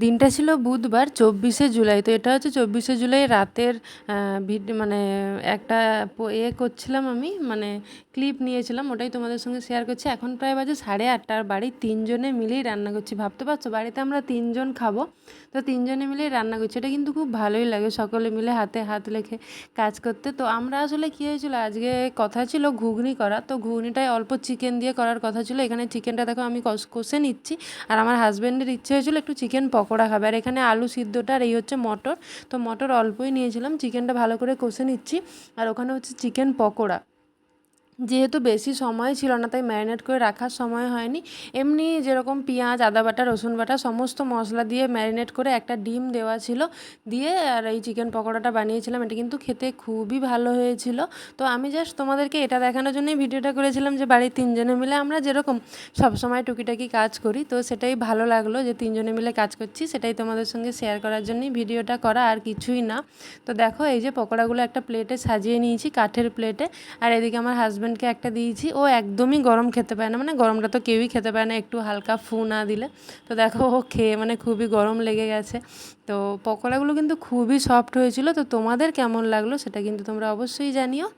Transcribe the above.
দিনটা ছিল বুধবার, চব্বিশে জুলাই। তো এটা হচ্ছে চব্বিশে জুলাই রাতের ভিড- মানে একটা এ করছিলাম আমি মানে ক্লিপ নিয়েছিলাম, ওটাই তোমাদের সঙ্গে শেয়ার করছি। এখন প্রায় বাজে সাড়ে আটটা আর বাড়ির তিনজনে মিলেই রান্না করছি। ভাবতে পারছ, বাড়িতে আমরা তিনজন খাব, তো তিনজনে মিলেই রান্না করছি। এটা কিন্তু খুব ভালোই লাগে, সকলে মিলে হাতে হাত লেখে কাজ করতে। তো আমরা আসলে কী হয়েছিল, আজকে কথা ছিল ঘুগনি করা, তো ঘুগনিটায় অল্প চিকেন দিয়ে করার কথা ছিল। এখানে চিকেনটা দেখো আমি কষ- নিচ্ছি, আর আমার হাজব্যান্ডের ইচ্ছে হয়েছিল একটু চিকেন পকোড়া খাবে। আর এখানে আলু সিদ্ধটা আর এই হচ্ছে মটর। তো মটর অল্পই নিয়েছিলাম। চিকেনটা ভালো করে কষে নিচ্ছি। আর ওখানে হচ্ছে চিকেন পকোড়া। যেহেতু বেশি সময় ছিল না, তাই ম্যারিনেট করে রাখার সময় হয়নি। এমনি যেরকম পেঁয়াজ, আদা বাটা, রসুন বাটা, সমস্ত মশলা দিয়ে ম্যারিনেট করে একটা ডিম দেওয়া ছিল। দিয়ে আর এই চিকেন পকোড়াটা বানিয়েছিলাম, এটা কিন্তু খেতে খুবই ভালো হয়েছিল। তো আমি জাস্ট তোমাদেরকে এটা দেখানোর জন্যই ভিডিওটা করেছিলাম যে বাড়ির তিনজনে মিলে আমরা যেরকম সবসময় টুকিটাকি কাজ করি, তো সেটাই ভালো লাগল যে তিনজনে মিলে কাজ করছি, সেটাই তোমাদের সঙ্গে শেয়ার করার জন্যই ভিডিওটা করা আর কিছুই না। তো দেখো এই যে পকোড়াগুলো একটা প্লেটে সাজিয়ে নিয়েছি, কাঠের প্লেটে আর এদিকে আমার হাজব্যান্ডকে একটা দিয়েছি, ও একদমই গরম খেতে পায় না। মানে গরমটা তো কেউই খেতে পায় না, একটু হালকা ফু না দিলে। তো দেখো, ও খেয়ে মানে খুবই গরম লেগে গেছে। তো পকোড়াগুলো কিন্তু খুবই সফট হয়েছিল। তো তোমাদের কেমন লাগল সেটা কিন্তু তোমরা অবশ্যই জানিও।